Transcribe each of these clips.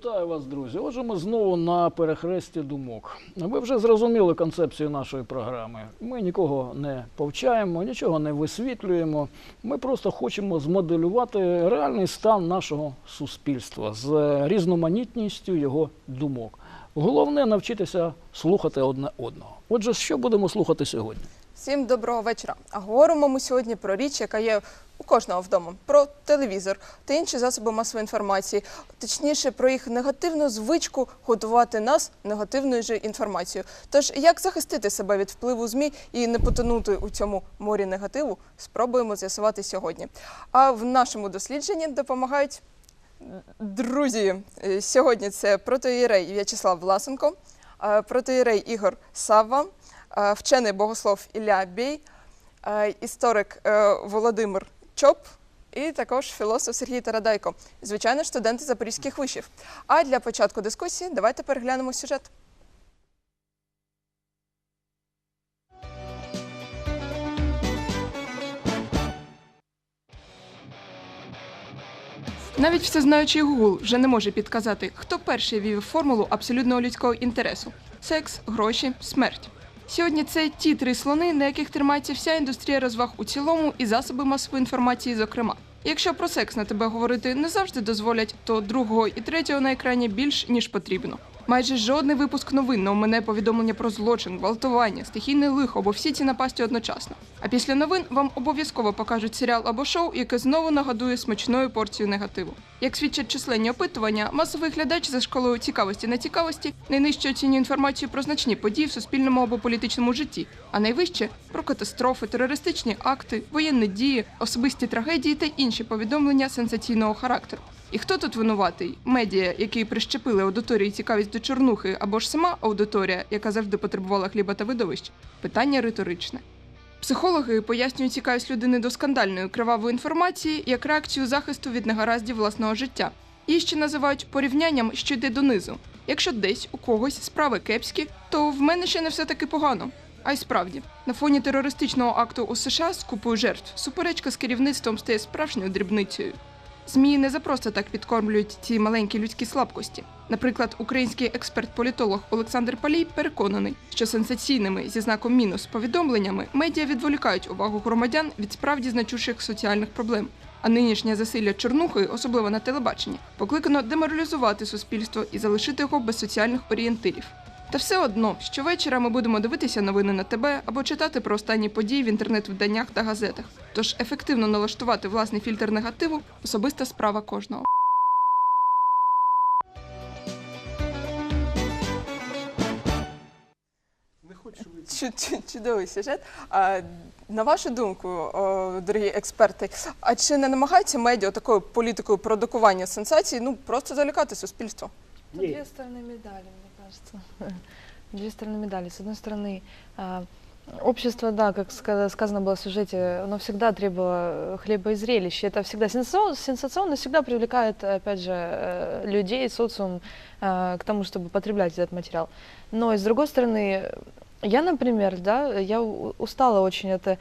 Вітаю вас, друзі. Отже, ми знову на перехресті думок. Ви вже зрозуміли концепцію нашої програми. Ми нікого не повчаємо, нічого не висвітлюємо. Ми просто хочемо змоделювати реальний стан нашого суспільства з різноманітністю його думок. Головне навчитися слухати одне одного. Отже, що будемо слухати сьогодні? Всім доброго вечора. А говоримо ми сьогодні про річ, яка є у кожного вдома, про телевізор та інші засоби масової інформації, точніше про їх негативну звичку готувати нас негативною же інформацією. Тож, як захистити себе від впливу змі і не потонути у цьому морі негативу, спробуємо з'ясувати сьогодні. А в нашому дослідженні допомагають друзі. Е, Сьогодні це протоїрей В'ячеслав Власенко, е, протоїрей Ігор Савва, вчений богослов Ілля Бій, е, історик е, Володимир Чоп і також філософ Сергій Тарадайко. Звичайно, студенти запорізьких вишів. А для початку дискусії давайте переглянемо сюжет. Навіть всезнаючий Google вже не може підказати, хто перший вів формулу абсолютного людського інтересу: секс, гроші, смерть. Сьогодні це ті три слони, на яких тримається вся індустрія розваг у цілому і засоби масової інформації, зокрема. Якщо про секс на тебе говорити не завжди дозволять, то другого і третього на екрані більш ніж потрібно. Майже жодний випуск новин не мене повідомлення про злочин, гвалтування, стихійне лихо або всі ці напасті одночасно. А після новин вам обов'язково покажуть серіал або шоу, яке знову нагадує смачною порцією негативу. Як свідчать численні опитування, масовий глядач за шкалою цікавості на цікавості найнижче оцінює інформацію про значні події в суспільному або політичному житті, а найвище про катастрофи, терористичні акти, воєнні дії, особисті трагедії та інші повідомлення сенсаційного характеру. І хто тут винуватий? Медіа, які прищепили аудиторії цікавість до чорнухи, або ж сама аудиторія, яка завжди потребувала хліба та видовищ? Питання риторичне. Психологи пояснюють цікавість людини до скандальної кривавої інформації як реакцію захисту від негараздів власного життя. Її ще називають порівнянням, що йде донизу. Якщо десь у когось справи кепські, то в мене ще не все таки погано. А й справді, на фоні терористичного акту у США з купою жертв суперечка з керівництвом стає справжньою дрібницею. ЗМІ не за просто так підкормлюють ці маленькі людські слабкості. Наприклад, український експерт-політолог Олександр Палій переконаний, що сенсаційними зі знаком мінус повідомленнями медіа відволікають увагу громадян від справді значущих соціальних проблем. А нинішнє засилля чорнухи, особливо на телебаченні, покликано деморалізувати суспільство і залишити його без соціальних орієнтирів. Та все одно, щовечора ми будемо дивитися новини на тебе або читати про останні події в інтернет-виданнях та газетах. Тож ефективно налаштувати власний фільтр негативу особиста справа кожного. Чу- чу- Чудовий сюжет. А, на вашу думку, о, дорогі експерти, а чи не намагається медіа такою політикою продукування сенсацій, ну просто залякати суспільство? Тут две стороны медали, мне кажется. Две стороны медали. С одной стороны, а, общество, да, как ска- сказано было в сюжете, оно всегда требовало хлеба и зрелищ. Это всегда сенсационно, сенсационно всегда привлекает, опять же, э, людей, социум э, к тому, чтобы потреблять этот материал. Но и с другой стороны, я, например, да, я у- устала очень это.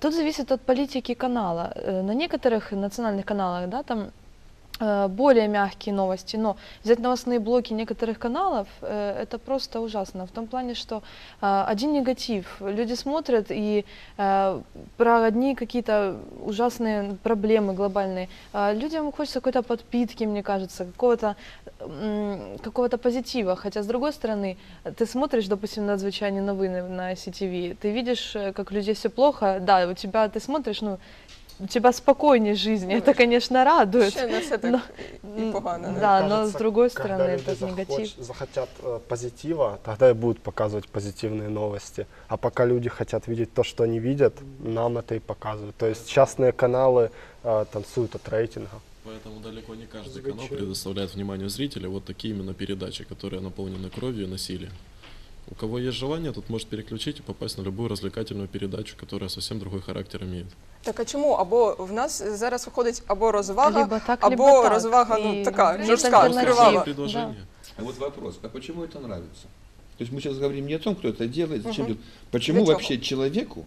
Тут зависит от политики канала. Э, На некоторых национальных каналах, да, там э, более мягкие новости, но взять новостные блоки некоторых каналов, э, это просто ужасно. В том плане, что э, один негатив. Люди смотрят и э, про одни какие-то ужасные проблемы глобальные. А людям хочется какой-то подпитки, мне кажется, какого-то м, какого-то позитива. Хотя, с другой стороны, ты смотришь, допустим, надзвычайные новины на CTV, ты видишь, э, как у людей все плохо, да, у тебя, ты смотришь, ну, у тебя спокойнее жизнь, это, конечно, радует. Ще не все так Но- погано. М, не? Да, но с другой когда стороны, люди этот захоч- негатив. захотят э, позитива, тогда и будут показывать позитивные новости. А пока люди хотят видеть то, что они видят, нам это и показывают. То есть частные каналы э, танцуют от рейтинга. Поэтому далеко не каждый Звучит. канал предоставляет вниманию зрителя вот такие именно передачи, которые наполнены кровью и насилием. У кого есть желание, тот может переключить и попасть на любую развлекательную передачу, которая совсем другой характер имеет. Так а чому? Або в нас зараз виходить або розвага, Либо так, або либо так. розвага, ну, И така, нет жорстка, альтернатив. кривава. предложение. А вот вопрос, а почему это нравится? То есть мы сейчас говорим не о том, кто это делает, зачем Мгм. делает. Почему Для чего? вообще человеку,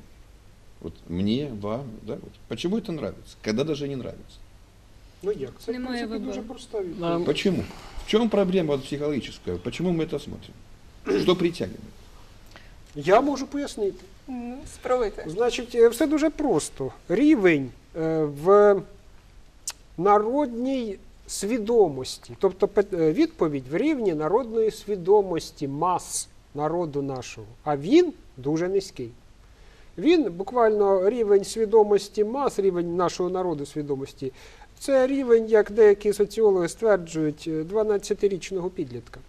вот мне, вам, да, вот, почему это нравится, когда даже не нравится? Ну як? Це в Немає принципі, дуже вибору. проста відповідь. Е, Почему? В чем проблема вот психологическая? Почему мы это смотрим? Что притягивает? Я можу пояснити. Спробуйте. Значить, е, все дуже просто. Рівень е, в народній свідомості, тобто е, відповідь в рівні народної свідомості мас народу нашого, а він дуже низький. Він буквально рівень свідомості мас, рівень нашого народу свідомості, це рівень, як деякі соціологи стверджують, е, 12-річного підлітка.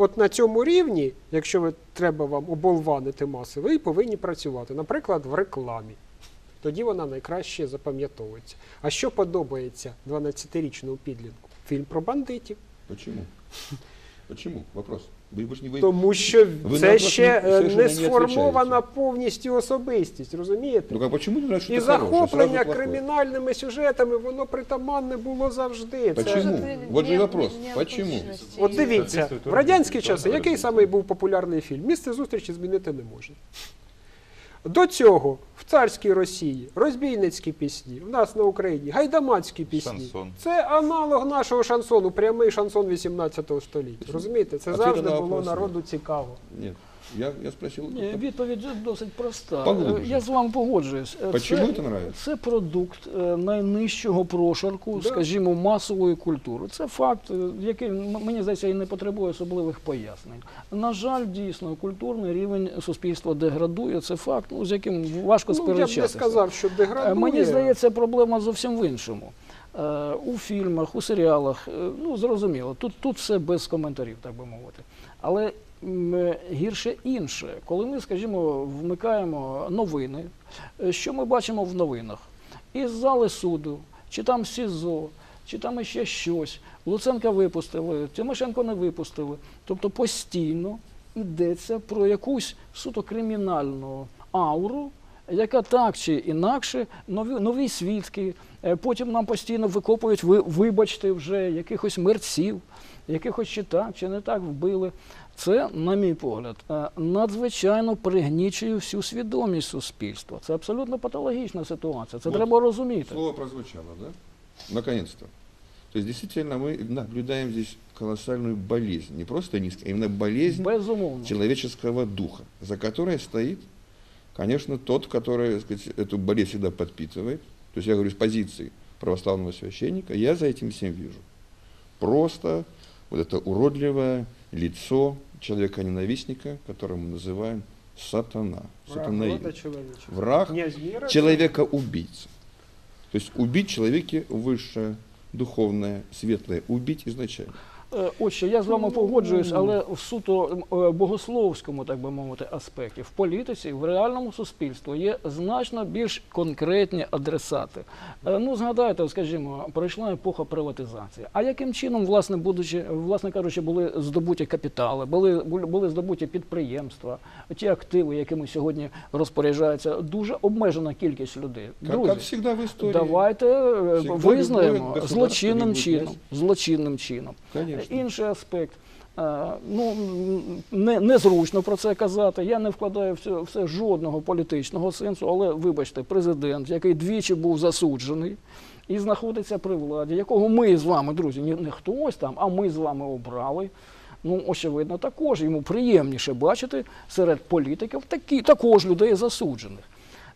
От на цьому рівні, якщо ви треба вам оболванити маси, ви повинні працювати, наприклад, в рекламі. Тоді вона найкраще запам'ятовується. А що подобається 12-річному підлітку? Фільм про бандитів. Почему? Почему? Вопрос. Вы, вы ж не вы, Тому що ви це на ще вопрос е, совершенно не не сформована відповідаєте. повністю особистість, розумієте? Ну как почему не нравится І что-то хорошее, сразу захоплення плохое? кримінальними сюжетами, воно притаманне було завжди. Це- Почему? Це Вот же не- вопрос. не- Почему? необычности. От дивіться, Соответствует в уровню радянські цього часи який розвитку. самий був популярний фільм? Місце зустрічі змінити не можна. До цього в царській Росії розбійницькі пісні, в нас на Україні гайдамацькі пісні. Шансон. Це аналог нашого шансону, прямий шансон 18 століття. Розумієте, це завжди було народу цікаво. Нет. Я, я спросил. Ні, відповідь досить проста. Поглубже. Е, Я з вами погоджуюсь. Е, Почему це, это нравится? це продукт е, найнижчого прошарку, Да. скажімо, масової культури. Це факт, е, який м- мені здається і не потребує особливих пояснень. На жаль, дійсно, культурний рівень суспільства деградує. Це факт, ну з яким важко Ну, я б сперечатися. не сказав, що Е, деградує. Мені здається, проблема зовсім в іншому. Е, У фільмах, у серіалах, е, ну зрозуміло, тут, тут все без коментарів, так би мовити. Але е, гірше інше, коли ми, скажімо, вмикаємо новини, що ми бачимо в новинах? Із зали суду, чи там СІЗО, чи там іще щось. Луценка випустили, Тимошенко не випустили. Тобто постійно йдеться про якусь суто кримінальну ауру, яка так чи інакше, нові, нові свідки, е, потім нам постійно викопують, ви, вибачте, вже якихось мерців, якихось чи так, чи не так вбили. Це, на мій погляд, е, надзвичайно пригнічує всю свідомість суспільства. Це абсолютно патологічна ситуація. Це От треба розуміти. Слово прозвучало, да? Наконец-то. То есть действительно мы наблюдаем здесь колоссальную болезнь. Не просто низкую, а именно болезнь Безумовно. человеческого духа, за которой стоит, конечно, тот, который так сказать, эту болезнь всегда подпитывает. То есть я говорю с позиции православного священника, я за этим всем вижу. Просто вот это уродливое лицо человека-ненавистника, которого мы называем сатана. Сатанаид. Враг чоловіча. Враг Міра, человека-убийца. То есть убить человеке высшее, духовное, светлое, убить изначально. Е, Отже, я з вами погоджуюсь, але в суто е, богословському, так би мовити, аспекті, в політиці, в реальному суспільстві є значно більш конкретні адресати. Е, Ну, згадайте, скажімо, пройшла епоха приватизації. А яким чином, власне, будучи, власне кажучи, були здобуті капітали, були, були- здобуті підприємства, ті активи, якими сьогодні розпоряджається дуже обмежена кількість людей. Друзі, как всегда в истории. давайте визнаємо злочинним чином. Злочинним чином. Конечно. Інший аспект. Ну, не, незручно про це казати. Я не вкладаю в це, в це жодного політичного сенсу, але вибачте, президент, який двічі був засуджений і знаходиться при владі, якого ми з вами, друзі, не хтось там, а ми з вами обрали. Ну, очевидно, також йому приємніше бачити серед політиків такі, також людей засуджених.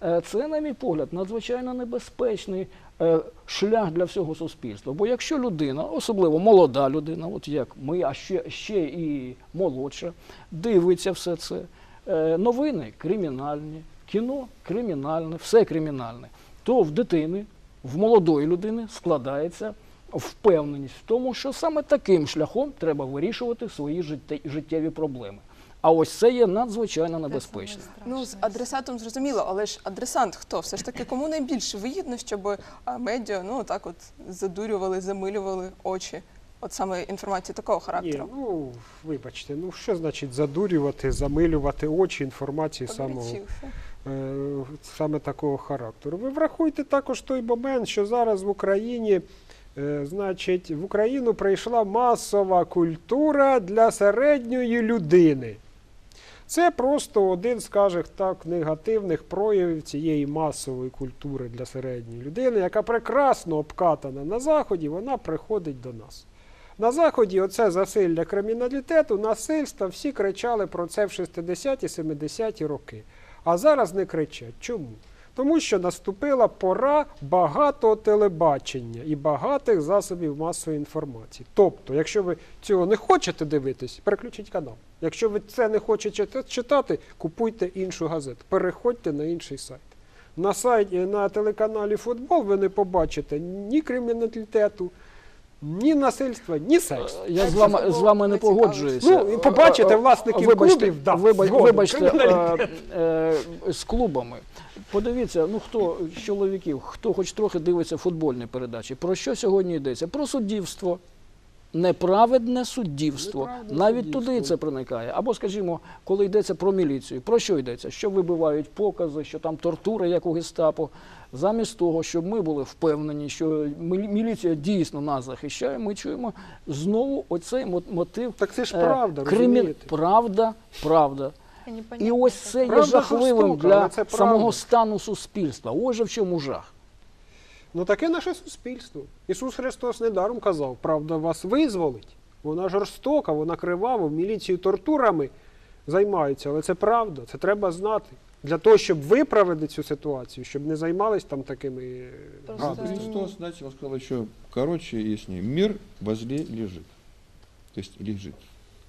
Е, Це, на мій погляд, надзвичайно небезпечний е, шлях для всього суспільства. Бо якщо людина, особливо молода людина, от як ми, а ще, ще і молодша, дивиться все це, е, новини кримінальні, кіно кримінальне, все кримінальне, то в дитини, в молодої людини складається впевненість в тому, що саме таким шляхом треба вирішувати свої життєві проблеми. А ось це є надзвичайно небезпечно. Ну, з адресатом зрозуміло, але ж адресант хто? Все ж таки, кому найбільше вигідно, щоб медіа ну так от задурювали, замилювали очі. От саме інформації такого Ні, характеру. ну вибачте, ну що значить задурювати, замилювати очі інформації самого е, саме такого характеру. Ви врахуйте також той момент, що зараз в Україні, е, значить, в Україну прийшла масова культура для середньої людини. Це просто один, скажімо так, негативних проявів цієї масової культури для середньої людини, яка прекрасно обкатана на заході, вона приходить до нас. На заході оце засилля криміналітету, насильства, всі кричали про це в 60-ті, 70-ті роки. А зараз не кричать. Чому? Тому що наступила пора багатого телебачення і багатих засобів масової інформації. Тобто, якщо ви цього не хочете дивитись, переключіть канал. Якщо ви це не хочете читати, купуйте іншу газету, переходьте на інший сайт. На сайті на телеканалі Футбол ви не побачите ні криміналітету, ні насильства, ні секс. Я з вами, з вами не погоджуюся. Ну, побачите Е, е, власників вибачте, клубів, да, виба- згоден, вибачте, е, е, з клубами. Подивіться, ну хто з чоловіків, хто хоч трохи дивиться футбольні передачі. Про що сьогодні йдеться? Про суддівство. Неправедне суддівство. Неправедне Навіть суддівство. туди це проникає. Або, скажімо, коли йдеться про міліцію. Про що йдеться? Що вибивають покази, що там тортури, як у гестапо. Замість того, щоб ми були впевнені, що мілі- міліція дійсно нас захищає, ми чуємо знову оцей мо- мотив. Так це ж е, правда, кримі- розумієте? Правда, правда. І ось це є жахливим жорстока, для самого стану суспільства. Ось же в чому жах. Ну таке наше суспільство. Ісус Христос недаром казав, правда вас визволить. Вона жорстока, вона кривава, в міліцію тортурами займаються, але це правда, це треба знати. Для того, щоб виправити цю ситуацію, щоб не займались там такими е, Просто- гадостями. Христос начал, сказал еще короче и яснее. Мир возле лежит. То есть лежит.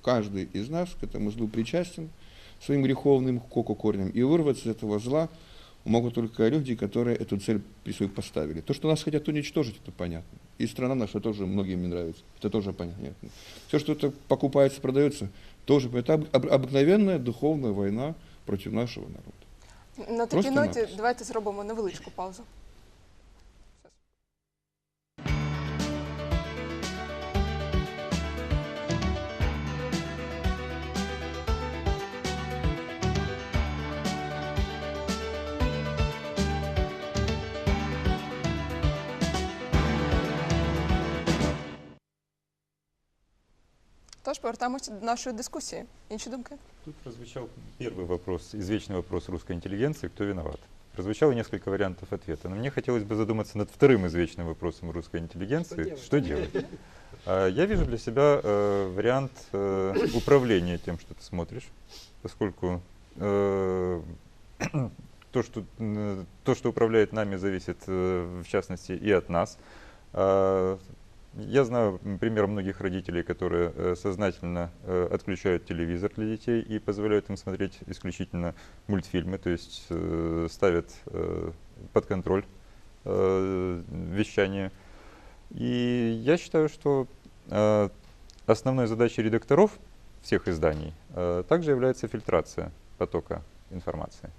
Каждый из нас к этому злу причастен своим греховным коко-корнем. И вырваться из этого зла могут только люди, которые эту цель при собой поставили. То, что нас хотят уничтожить, это понятно. И страна наша тоже многим не нравится. Это тоже понятно. Все, что это покупается, продается, тоже это об- об- обыкновенная духовная война против нашего народа. На такій Просто ноті напис. давайте зробимо невеличку паузу. Тож повертаємося до нашої дискусії. Інші думки? Тут прозвучал первый вопрос, извечный вопрос русской интеллигенции, кто виноват. Прозвучало несколько вариантов ответа, но мне хотелось бы задуматься над вторым извечным вопросом русской интеллигенции. Что делать? Что делать? А, Я вижу для себя э, вариант э, управления тем, что ты смотришь, поскольку э, то, что, м, то, что управляет нами, зависит э, в частности и от нас. А, Я знаю м, пример многих родителей, которые э, сознательно э, отключают телевизор для детей и позволяют им смотреть исключительно мультфильмы, то есть э, ставят э, под контроль э, вещание. И я считаю, что э, основной задачей редакторов всех изданий э, также является фильтрация потока информации.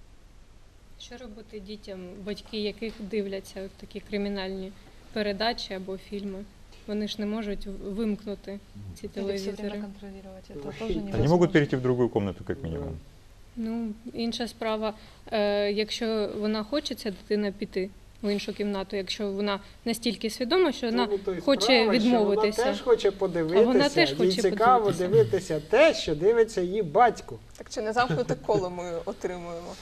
Що робити дітям, батьки яких дивляться от такі кримінальні передачі або фільми? Вони ж не можуть вимкнути ці телевізори. Они могут перейти в другую комнату, как минимум. Ну, інша справа, е, якщо вона хочеться дитина піти в іншу кімнату, якщо вона настільки свідома, що вона Тому то й хоче справа, що відмовитися. Вона теж хоче подивитися. А вона теж їй хоче цікаво подивитися. дивитися те, що дивиться її батько. Так чи не замкнуте коло ми отримуємо?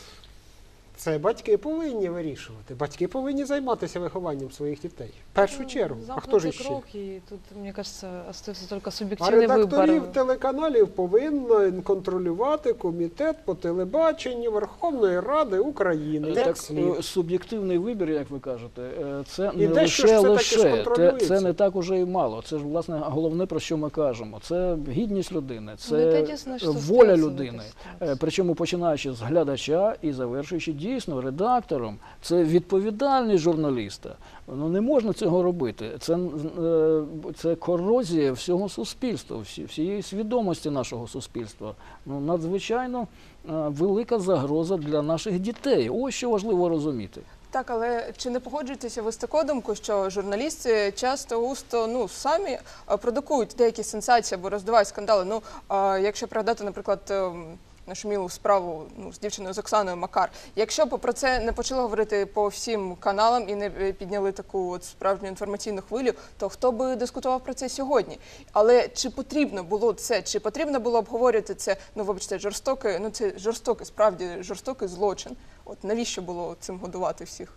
Це батьки повинні вирішувати. Батьки повинні займатися вихованням своїх дітей. В першу Ну, чергу. А хто ж замкнутый ще? круг, и тут, мне кажется, остается только А субъективный редакторів выбор. телеканалів повинен контролювати комітет по телебаченню Верховної Ради України. Е, Як Так, слід. е, суб'єктивний вибір, як ви кажете, е, це І не дещо ж лише все-таки ж лише, те- контролюється. це не так уже і мало. Це ж власне головне про що ми кажемо. Це гідність людини, Ну, это це единственное, что воля остается в этой людини. ситуации. Е, Причому починаючи з глядача і завершуючи дійсно редактором, це відповідальність журналіста. Ну не можна цього робити. Це, е, це корозія всього суспільства, всі- всієї свідомості нашого суспільства. Ну надзвичайно е, велика загроза для наших дітей. Ось що важливо розуміти. Так, але чи не погоджуєтеся ви з такою думкою, що журналісти часто густо ну самі е, продукують деякі сенсації або роздувають скандали? Ну якщо пригадати, наприклад, ем, нашумілу справу ну, з дівчиною з Оксаною Макар. Якщо б про це не почали говорити по всім каналам і не е, підняли таку от справжню інформаційну хвилю, то хто би дискутував про це сьогодні? Але чи потрібно було це? Чи потрібно було обговорювати це? Ну вибачте, жорстоке, ну це жорстоке, справді жорстокий злочин. От навіщо було цим годувати всіх?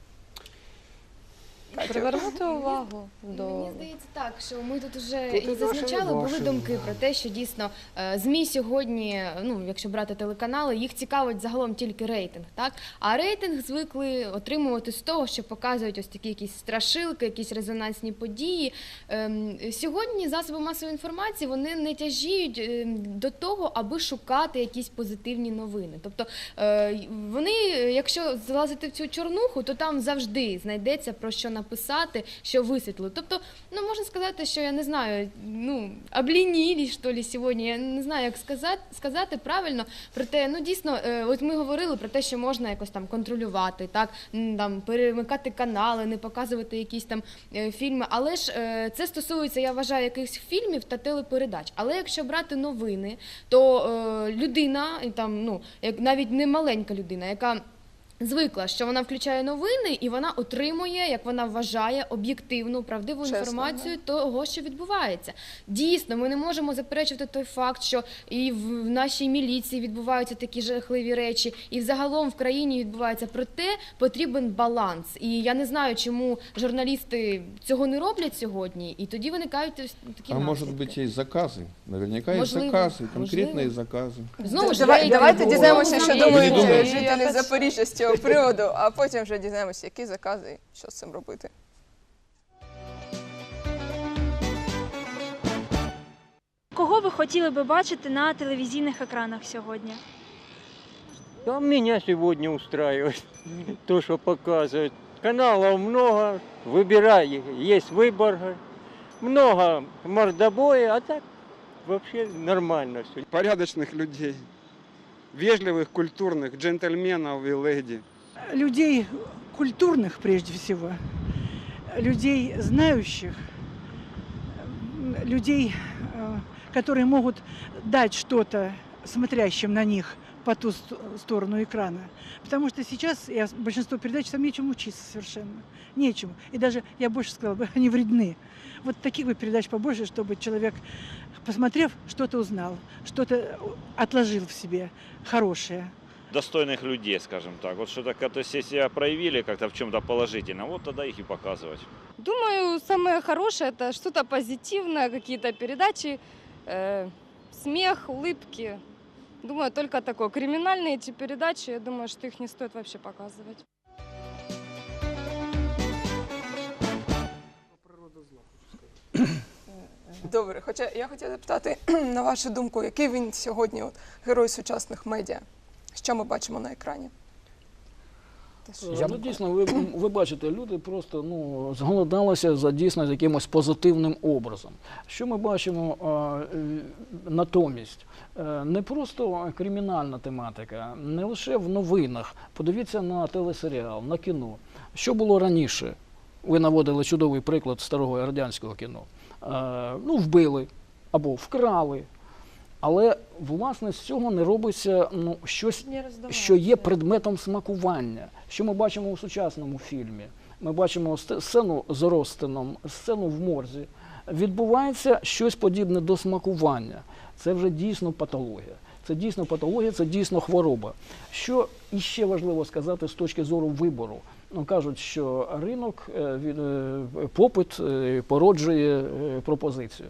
Привернути увагу до Мені здається так, що ми тут вже Тут і зазначали, були ваші, думки да. про те, що дійсно е, ЗМІ сьогодні, ну якщо брати телеканали, їх цікавить загалом тільки рейтинг, так а рейтинг звикли отримувати з того, що показують ось такі якісь страшилки, якісь резонансні події. Ем, Сьогодні засоби масової інформації вони не тяжіють ем, до того, аби шукати якісь позитивні новини. Тобто е, вони, якщо залазити в цю чорнуху, то там завжди знайдеться про що написати, що висвітлити. Тобто, ну можна сказати, що я не знаю, ну облінілі, що ли, сьогодні. Я не знаю, як сказати, сказати правильно. Проте, ну дійсно, е, от ми говорили про те, що можна якось там контролювати, так там перемикати канали, не показувати якісь там е, фільми. Але ж е, це стосується, я вважаю, якихось фільмів та телепередач. Але якщо брати новини, то людина, там, ну як навіть не маленька людина, яка звикла, що вона включає новини і вона отримує, як вона вважає, об'єктивну, правдиву Чесно, інформацію того, що відбувається. Дійсно, ми не можемо заперечувати той факт, що і в нашій міліції відбуваються такі жахливі речі, і взагалом в країні відбувається. Проте потрібен баланс. І я не знаю, чому журналісти цього не роблять сьогодні, і тоді виникають ось такі А может наслідки. быть, есть заказы. Наверняка есть Можливо, заказы, конкретные можливо. заказы. Знову ж Давай, рейтинг. давайте дізнаємося, що Знову думають Ви не е, думаєте? жителі Запоріжжя з цього приводу, а потім вже дізнаємося, які закази, і що з цим робити. Кого ви хотіли би бачити на телевізійних екранах сьогодні? Да, меня сегодня устраивает то, что показывают. Каналов много, выбирай, есть выбор. Много мордобоя, а так вообще нормально все. порядочных людей, вежливых, культурных, джентльменов и леди. людей культурных прежде всего, людей знающих, м, людей, э, которые могут дать что-то смотрящим на них по ту ст- сторону экрана. Потому что сейчас я, большинство передач там нечему учиться совершенно. Нечему. И даже, я больше сказала бы, они вредны. Вот таких бы передач побольше, чтобы человек, посмотрев, что-то узнал, что-то отложил в себе хорошее. достойных людей, скажем так. Вот что-то как-то все себя проявили как-то в чем-то положительно, вот тогда их и показывать. Думаю, самое хорошее это что-то позитивное, какие-то передачи, э, смех, улыбки. Думаю, только такое. Криминальные эти передачи, я думаю, что их не стоит вообще показывать. Природа зла, хочу сказати. Добре, хоча я хотіла запитати, на вашу думку, який він сьогодні от, герой сучасних медіа? Що ми бачимо на екрані? Е, Ну, дійсно, ви, ви бачите, люди просто ну, зголодалися за дійсно з якимось позитивним образом. Що ми бачимо е, е, натомість? Е, Не просто кримінальна тематика, не лише в новинах. Подивіться на телесеріал, на кіно. Що було раніше? Ви наводили чудовий приклад старого радянського кіно. Е, Ну, вбили або вкрали. Але власне з цього не робиться ну, щось не що є предметом смакування. Що ми бачимо у сучасному фільмі? Ми бачимо сцену з Ростином, сцену в морзі. Відбувається щось подібне до смакування. Це вже дійсно патологія. Це дійсно патологія, це дійсно хвороба. Що іще важливо сказати з точки зору вибору? Ну, кажуть, що ринок, е, е, попит е, породжує пропозицію.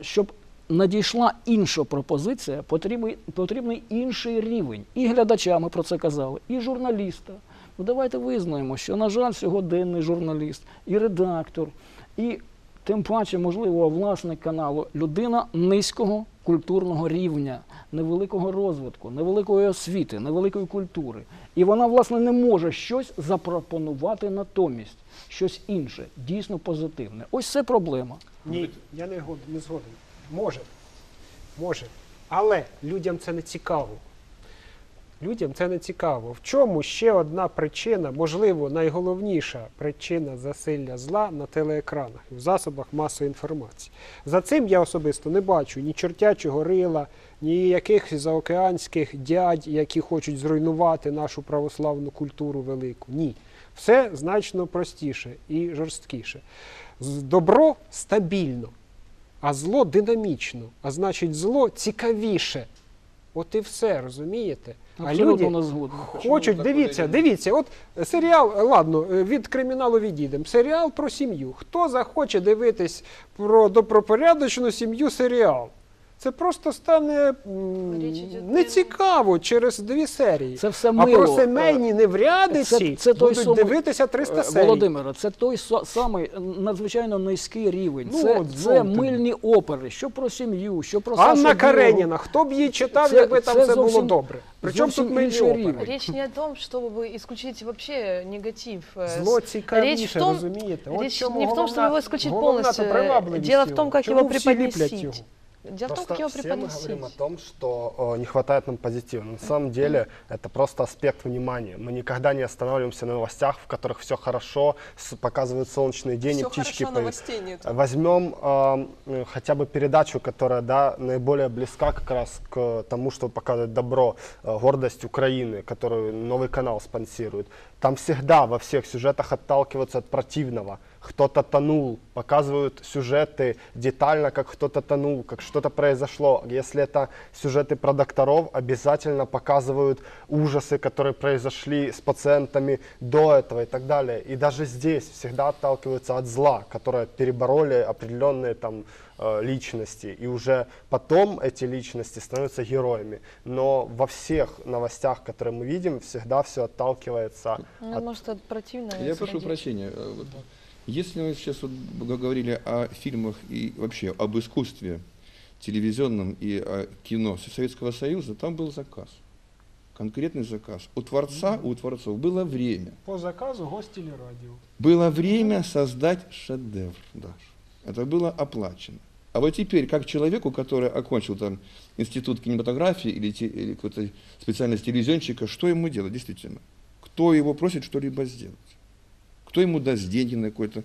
Щоб надійшла інша пропозиція, потрібний, потрібний інший рівень. І глядача, ми про це казали, і журналіста. Ну давайте визнаємо, що, на жаль, сьогоденний журналіст, і редактор, і тим паче, можливо, власник каналу людина низького культурного рівня, невеликого розвитку, невеликої освіти, невеликої культури. І вона, власне, не може щось запропонувати натомість, щось інше, дійсно позитивне. Ось це проблема. Ні, я не, год- не згоден. Може. Може. Але людям це не цікаво. Людям це не цікаво. В чому ще одна причина, можливо, найголовніша причина засилля зла на телеекранах і в засобах масової інформації. За цим я особисто не бачу ні чортячого рила, ні якихось заокеанських дядь, які хочуть зруйнувати нашу православну культуру велику. Ні. Все значно простіше і жорсткіше. Добро стабільно, а зло динамічно, а значить, зло цікавіше. От і все, розумієте? Абсолютно а люди хочуть, дивіться, дивіться, от серіал, е, ладно, е, від криміналу відійдемо. Серіал про сім'ю. Хто захоче дивитись про добропорядочну сім'ю серіал? Це просто стане м, нецікаво через дві серії. Це все а мило. про сімейні неврядиці Це, це той будуть самий, дивитися 300 е, серій. Володимире, це той со- самий надзвичайно низький рівень. Ну, це от це знов тобі. мильні опери, що про сім'ю, що про Анна Сашу Кареніна, Білого. хто б її читав, Це- якби там це все було зовсім- добре? Причому зовсім тут мильні інший опери? рівень. Речь не о том, чтобы исключить вообще негатив. э, Зло с- цікавіше, речь в том, розумієте? От речь чому не в том, чтобы головна- его исключить головна полностью. та привабливість Дело в його. том, как Чому его всі ліплять преподносить. його? Дело в том, Просто как его все мы преподносить. говорим о том, что э, не хватает нам позитива. Но на самом деле это просто аспект внимания. Мы никогда не останавливаемся на новостях, в которых все хорошо, с- показывают солнечный день, и Все птички хорошо, поют. новостей нет. Возьмем э, э, хотя бы передачу, которая да, наиболее близка как раз к тому, что показывает добро, э, гордость Украины, которую новый канал спонсирует. Там всегда во всех сюжетах отталкиваются от противного. Кто-то тонул, показывают сюжеты детально, как кто-то тонул, как что-то произошло. Если это сюжеты про докторов, обязательно показывают ужасы, которые произошли с пациентами до этого и так далее. И даже здесь всегда отталкиваются от зла, которое перебороли определенные там э, личности. И уже потом эти личности становятся героями. Но во всех новостях, которые мы видим, всегда все отталкивается Ну, от может, от противного. Я прошу прощения. э, вот Если мы сейчас вот говорили о фильмах и вообще об искусстве телевизионном и о кино Советского Союза, там был заказ. Конкретный заказ. У творца, у творцов было время. По заказу гостелерадіо. Было время создать шедевр даже. Это было оплачено. А вот теперь, как человеку, который окончил там институт кинематографии или, те- или какую-то специальность телевизионщика, что ему делать действительно? Кто его просит что-либо сделать? Кто ему даст деньги на какой-то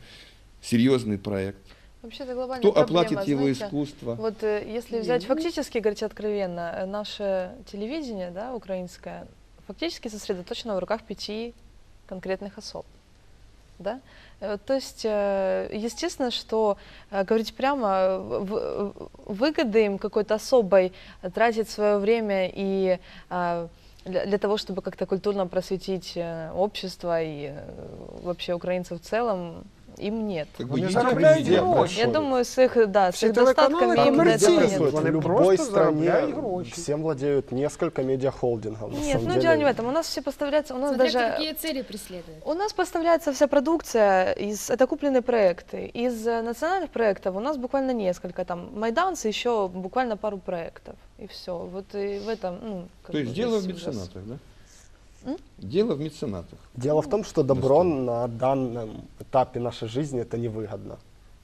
серьезный проект? Вообще, это глобальная Кто проблема, оплатит его знаете. искусство? Вот э, если Не, взять ну- фактически, говорить откровенно, э, наше телевидение, да, украинское, фактически сосредоточено в руках пяти конкретных особ. Да? Э, То есть, э, естественно, что э, говорить прямо, э, в- выгоды им какой-то особой э, тратить свое время и э, для, для того, чтобы как-то культурно просветить э, общество и э, вообще украинцев в целом, им нет. Как бы Вони есть заробляють президент. гроші. Я думаю, с их, да, с Всі их телеканали достатками им до комерційні. этого Везде нет. происходит. Вони В любой просто стране заробляють гроші. всем владеют несколько медиахолдингов. на Нет, самом ну деле. дело не в этом. У нас все поставляется, у нас Смотря даже... какие цели преследуют. У нас поставляется вся продукция, из, это купленные проекты. Из э, национальных проектов у нас буквально несколько, там, Майданцы, еще буквально пару проектов, и все. Вот и в этом, ну, как То есть бы дело в весь ужас. меценатах, да? М? Дело в меценатах. Дело в том, что добро на данном этапе нашей жизни это невыгодно.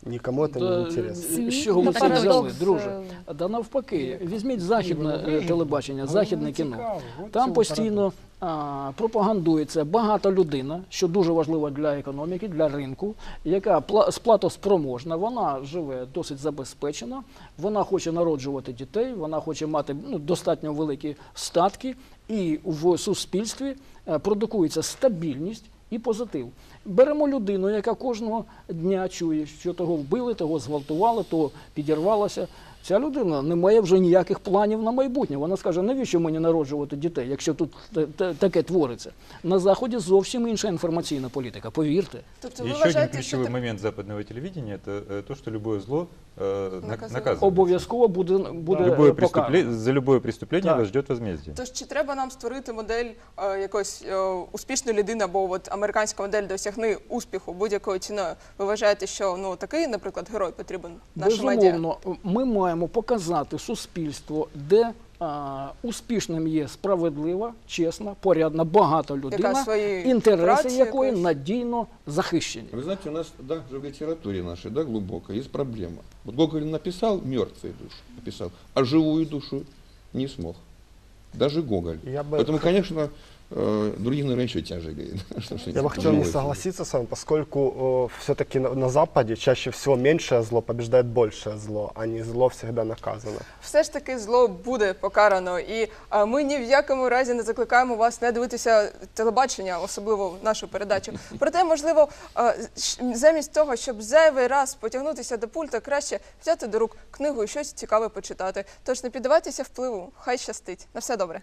Никому это Да, не интересно. З чого ви Та це взяли, парадокс, друже? е, Да навпаки, візьміть західне воно е, вигідно, телебачення, але західне воно кіно. цікаво, от Там цьому постійно а, пропагандується багата людина, що дуже важливо для економіки, для ринку, яка пла- сплатоспроможна, вона живе досить забезпечена, вона хоче народжувати дітей, вона хоче мати ну, достатньо великі статки, і в суспільстві е, продукується стабільність і позитив. Беремо людину, яка кожного дня чує, що того вбили, того зґвалтували, то підірвалося. Ця людина не має вже ніяких планів на майбутнє. Вона скаже, навіщо мені народжувати дітей, якщо тут та- та- таке твориться. На заході зовсім інша інформаційна політика. Повірте. Тобто Еще ви один вважаєте, що ключевой момент западного телевидения – это э, то, что любое зло э, на- Обов'язково буде, буде Любое е, покарано. преступле- За любое преступление Так. вас ждет возмездие. Тож чи треба нам створити модель е, якоїсь е, успішної людини, або от американська модель досягни успіху будь-якою ціною? Ви вважаєте, що ну такий, наприклад, герой потрібен нашим медіа? Безумовно, ми маємо показати суспільство, де а, успішним є справедлива, чесна, порядна, багата людина, свої інтереси праці якої якоїсь- надійно захищені. Вы знаете, у нас даже в литературе нашей, да, глубоко, есть проблема. Вот Гоголь написал мертвую душу, написал, а живую душу не смог. даже Гоголь. Я бы Поэтому, х- конечно, э, других, наверное, еще тяжелее. Я бы хотел не согласиться с вами, поскольку все-таки на, на Западе чаще всего меньшее зло побеждает большее зло, а не зло всегда наказано. Все ж таки зло буде покарано, і а, ми ні в якому разі не закликаємо вас не дивитися телебачення, особливо нашу передачу. Проте, можливо, а, замість того, щоб зайвий раз потягнутися до пульта, краще взяти до рук книгу і щось цікаве почитати. Тож не піддавайтеся впливу. Хай щастить. На все добре.